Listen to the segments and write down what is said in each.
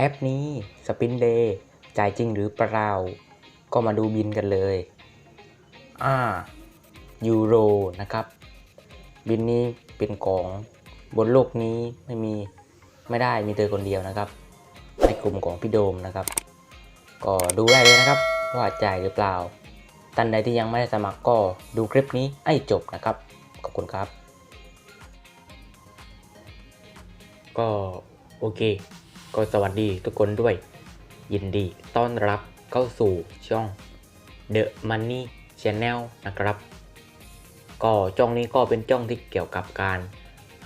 แอปนี้สปินเดย์จ่ายจริงหรือเปล่า ก็มาดูบินกันเลย อ่า ยูโรนะครับ บินนี้เป็นของบนโลกนี้ไม่มีไม่ได้มีเธอคนเดียวนะครับ ในกลุ่มของพี่โดมนะครับ ก็ดูได้เลยนะครับ ว่าจ่ายหรือเปล่าท่านใดที่ยังไม่ได้สมัครก็ดูคลิปนี้ให้จบนะครับ ขอบคุณครับ ก็โอเค ก็สวัสดีทุกคนด้วย ยินดีต้อนรับเข้าสู่ช่อง The Money Channel นะครับ ก็ช่องนี้ก็เป็นช่องที่เกี่ยวกับการ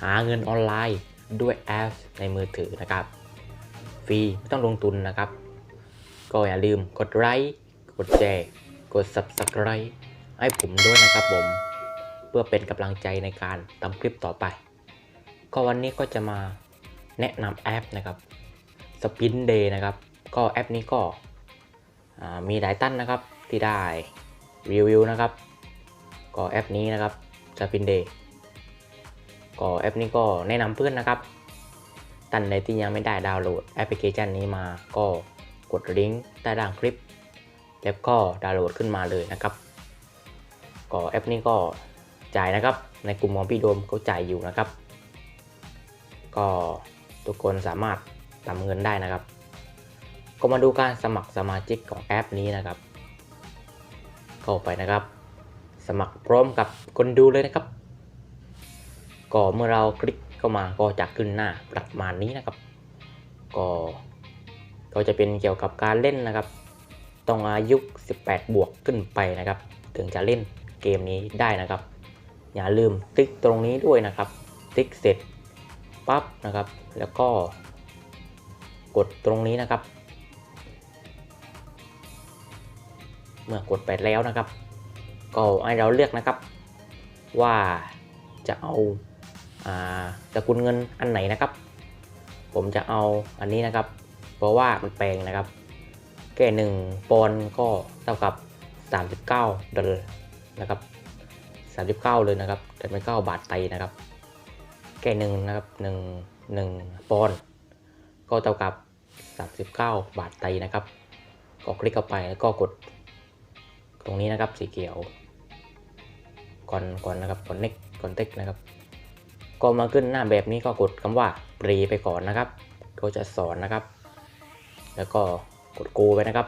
หาเงินออนไลน์ด้วยแอปในมือถือนะครับ ฟรีไม่ต้องลงทุนนะครับ ก็อย่าลืมกดไลค์กดแชร์กด Subscribe ให้ผมด้วยนะครับผม เพื่อเป็นกำลังใจในการทำคลิปต่อไป ก็วันนี้ก็จะมาแนะนำแอปนะครับ Spin Day นะครับ ก็แอปนี้ก็มีหลายตั้นนะครับที่ได้รีวิวนะครับ ก็แอปนี้นะครับ Spin Day ก็แอปนี้ก็แนะนำเพื่อนนะครับท่านใดที่ยังไม่ได้ดาวน์โหลดแอปพลิเคชันนี้มาก็กดลิงก์ใต้ล่างคลิป แล้วก็ดาวน์โหลดขึ้นมาเลยนะครับ ก็แอปนี้ก็จ่ายนะครับ ในกลุ่มของพี่โดมเขาจ่ายอยู่นะครับ ก็ทุกคนสามารถ ทำเงินได้นะครับ ก็มาดูการสมัครสมาชิกของแอปนี้นะครับ เข้าไปนะครับ สมัครพร้อมกับคนดูเลยนะครับ ก็เมื่อเราคลิกเข้ามาก็จะขึ้นหน้าประมาณนี้นะครับ ก็ก็จะเป็นเกี่ยวกับการเล่นนะครับ ต้องอายุ 18 บวกขึ้นไปนะครับ ถึงจะเล่นเกมนี้ได้นะครับ อย่าลืมติ๊กตรงนี้ด้วยนะครับ ติ๊กเสร็จปั๊บนะครับ แล้วก็ กดตรงนี้นะครับ เมื่อกดไปแล้วนะครับ ก็ให้เราเลือกนะครับ ว่าจะเอาอ่าสกุลเงินอันไหนนะครับ ผมจะเอาอันนี้นะครับ เพราะว่ามันแปลงนะครับ แค่หนึ่งปอนก็เท่ากับ 39ดอลลาร์นะครับ 39 เลยนะครับ39บาทไทยนะครับ แค่หนึ่งนะครับหนึ่งหนึ่งปอนก็เท่ากับ 39 บาทไทยนะครับก็คลิกเข้าไปแล้วก็กด ตรงนี้นะครับสีเขียวก่อนก่อนนะครับก่อนเน็กก่อนเต็กนะครับ ก็มาขึ้นหน้าแบบนี้ก็กดคำว่าปรีไปก่อนนะครับก็จะสอนนะครับ แล้วก็กดโกไปนะครับ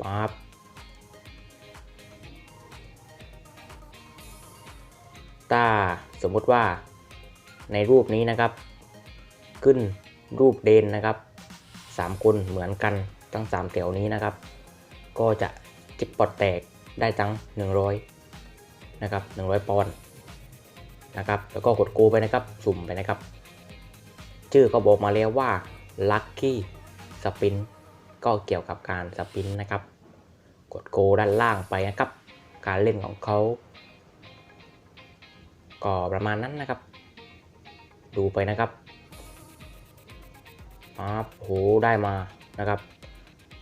ปั๊บถ้าสมมุติว่าในรูปนี้นะครับ ขึ้น รูปเดนนะครับสามคนเหมือนกันทั้งสามแถวนี้นะครับ ก็จะจิกปอดแตกได้ทั้ง 100นะครับ100 ปอนด์นะครับ แล้วก็กดโกไปนะครับ สุ่มไปนะครับ ชื่อก็บอกมาแล้วว่า Lucky Spin ก็เกี่ยวกับการสปินนะครับ กดโกด้านล่างไปนะครับ การเล่นของเขาก็ประมาณนั้นนะครับ ดูไปนะครับ ครับโหได้มานะครับ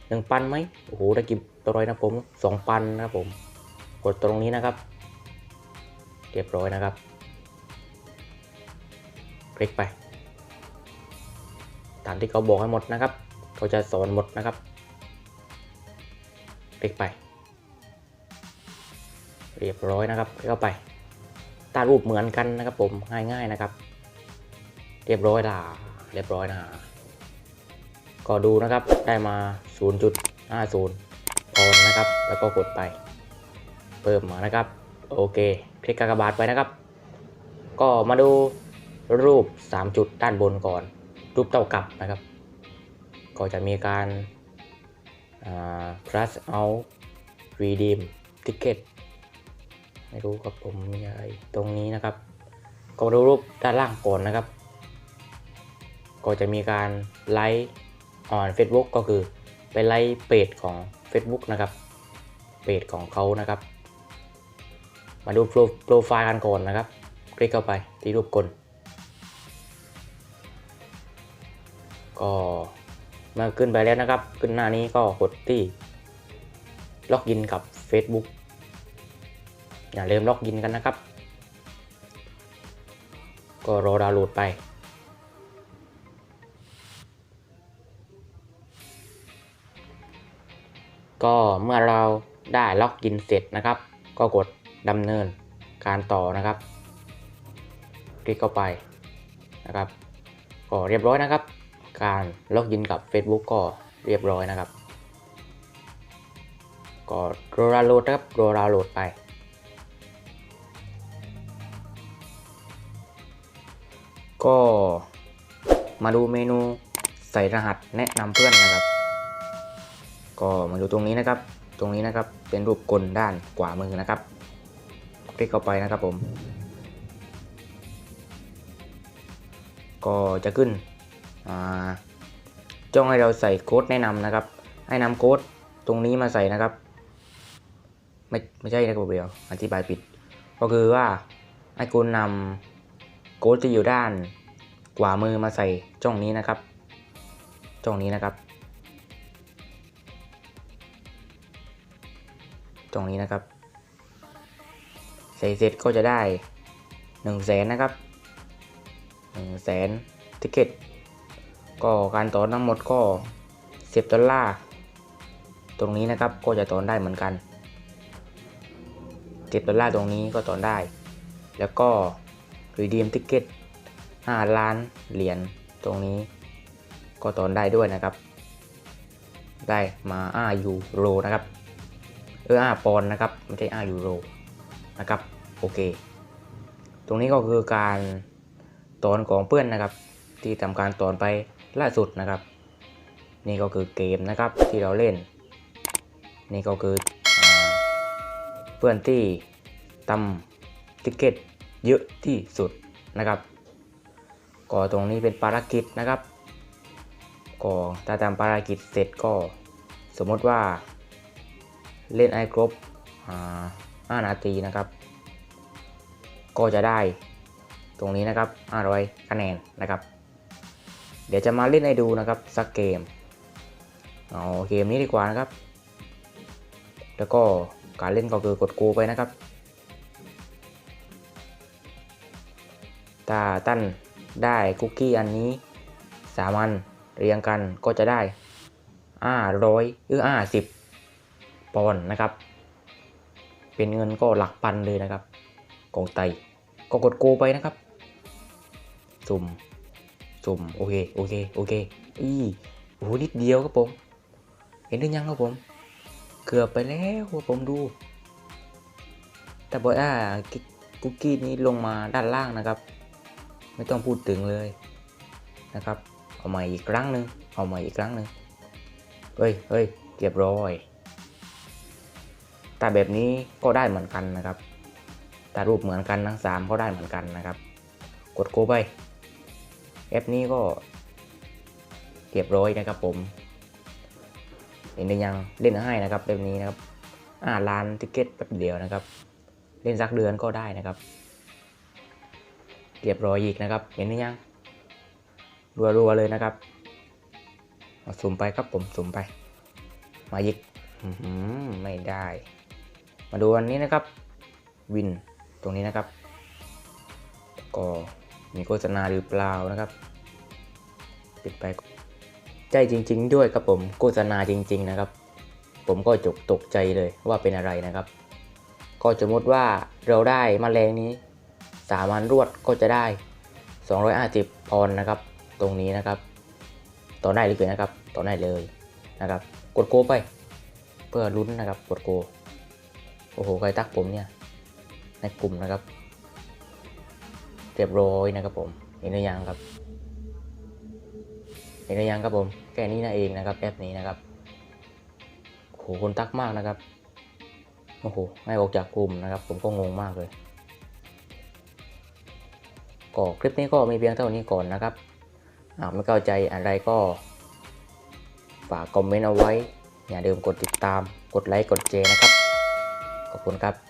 หนึ่งปันไหมโอ้โหได้กี่ตัวร้อยนะผมสองปันนะครับผม กดตรงนี้นะครับเรียบร้อยนะครับ คลิกไปตามที่เขาบอกให้หมดนะครับ เขาจะสอนหมดนะครับ คลิกไป เรียบร้อยนะครับคลิกเข้าไปตารูปเหมือนกันนะครับผมง่ายๆนะครับ เรียบร้อยล่ะเรียบร้อยนะ ก็ดูนะครับได้มา 0.50พอนนะครับ แล้วก็กดไปเพิ่มมานะครับ โอเค คลิกกากบาทไปนะครับ ก็มาดูรูป 3 จุดด้านบนก่อน รูปเท่ากับนะครับ ก็จะมีการ plus out redeem ticket ไม่รู้ครับผมมีอะไรตรงนี้นะครับ ก็มาดูรูปด้านล่างก่อนนะครับ ก็จะมีการไลค์ ออน Facebook ก็คือไปไลค์เพจของ Facebook นะครับเพจของเขานะครับ มาดูโปรไฟล์กันก่อนนะครับ คลิกเข้าไปที่รูปกลก็เมื่อขึ้นไปแล้วนะครับ ขึ้นหน้านี้ก็กดที่ล็อกอินกับ Facebook อย่าลืมล็อกอินกันนะครับ ก็รอดาวน์โหลดไป ก็เมื่อเราได้ล็อกอินเสร็จนะครับ ก็กดดำเนินการต่อนะครับ คลิกเข้าไปนะครับ ก็เรียบร้อยนะครับ การล็อกอินกับ Facebook ก็เรียบร้อยนะครับ ก็รอดาวน์โหลดครับรอดาวน์โหลดไปก็มาดูเมนูใส่รหัสแนะนำเพื่อนนะครับ ก็มาดูตรงนี้นะครับ ตรงนี้นะครับเป็นรูปกลด้านขวามือนะครับ คลิกเข้าไปนะครับผม ก็จะขึ้นจ้องให้เราใส่โค้ดแนะนำนะครับ ให้นำโค้ดตรงนี้มาใส่นะครับ ไม่ไม่ใช่นะครับเบลอธิบายผิด ก็คือว่าให้คุณนำโค้ดที่อยู่ด้านขวามือมาใส่จ้องนี้นะครับ จ้องนี้นะครับ จ้องนี้นะครับ ใส่เสร็จก็จะได้1นึ่งแสนนะครับ1นึ่งแสนทิเกตก็การต่อทั้งหมดก็ 10 ดอลลาร์ ตรงนี้นะครับก็จะต่อได้เหมือนกัน 10 ดอลลาร์ตรงนี้ก็ต่อได้ แล้วก็ redeem ticket 5ล้านเหรียญตรงนี้ ก็ต่อได้ด้วยนะครับ ได้มา5ยูโรนะครับ เออ5ปอนนะครับไม่ใช่5ยูโรนะครับโอเค ตรงนี้ก็คือการตอนของเพื่อนนะครับ ที่ทำการตอนไปล่าสุดนะครับ นี่ก็คือเกมนะครับที่เราเล่น นี่ก็คืออเพื่อนที่ทำติเก็ตเยอะที่สุดนะครับก็ตรงนี้เป็นภารกิจนะครับก็ถ้าทำภารกิจเสร็จก็สมมติว่า เล่นไอครบอ่า5นาทีนะครับ ก็จะได้ตรงนี้นะครับ 500 คะแนนนะครับ เดี๋ยวจะมาเล่นให้ดูนะครับสักเกมเอาเกมนี้ดีกว่านะครับ แล้วก็การเล่นก็คือกดกูไปนะครับถ้าตั้นได้คุกกี้อันนี้สามันเรียงกันก็จะได้500หรือ50 ปอนด์นะครับ เป็นเงินก็หลักพันเลยนะครับกองไตก็กดโกไปนะครับ สุ่ม สุ่ม โอเค โอเค โอเค อีโอ้โหนิดเดียวครับผม เห็นหรือยังครับผม เกือบไปแล้วครับผมดู แต่บอกว่าคุกกี้นี้ลงมาด้านล่างนะครับ ไม่ต้องพูดถึงเลยนะครับ เอาใหม่อีกครั้งหนึ่งเอาใหม่อีกครั้งหนึ่งเฮ้ยเฮ้ยเรียบร้อย แต่แบบนี้ก็ได้เหมือนกันนะครับแต่รูปเหมือนกันทั้ง 3 ก็ได้เหมือนกันนะครับ กดโกไปแอปนี้ก็เรียบร้อยนะครับผมเห็นหรือยังเล่นให้นะครับแบบนี้นะครับอ่าล้านติเก็ตแป๊บเดียวนะครับ เล่นสักเดือนก็ได้นะครับเรียบร้อยอีกนะครับ เห็นหรือยังรัวๆเลยนะครับเอาสุ่มไปครับผมสุ่มไป มายิกอไม่ได้ มาดูอันนี้นะครับวินตรงนี้นะครับ ก็มีโฆษณาหรือเปล่านะครับปิดไปใจจริง ๆ ด้วยครับผมโฆษณาจริง ๆ นะครับ ผมก็จกตกใจเลยว่าเป็นอะไรนะครับ ก็สมมติว่าเราได้มแมลงนี้สามวันรวดก็จะได้ 250 พรนะครับ ตรงนี้นะครับ ต่อได้เลยนะครับ ต่อได้เลยนะครับ กดโกไป เพื่อลุ้นนะครับกดโก โอ้โหใครตักผมเนี่ย ในกลุ่มนะครับเรียบร้อยนะครับผม เห็นหรือยังครับ เห็นหรือยังครับผม แค่นี้นะเองนะครับแอปนี้นะครับโอ้โหคนตักมากนะครับ โอ้โหให้ออกจากกลุ่มนะครับ ผมก็งงมากเลย ก็คลิปนี้ก็มีเพียงเท่านี้ก่อนนะครับหากไม่เข้าใจอะไรก็ ฝากคอมเมนต์เอาไว้ อย่าลืมกดติดตาม กดไลค์ กดแชร์นะครับ ขอบคุณครับ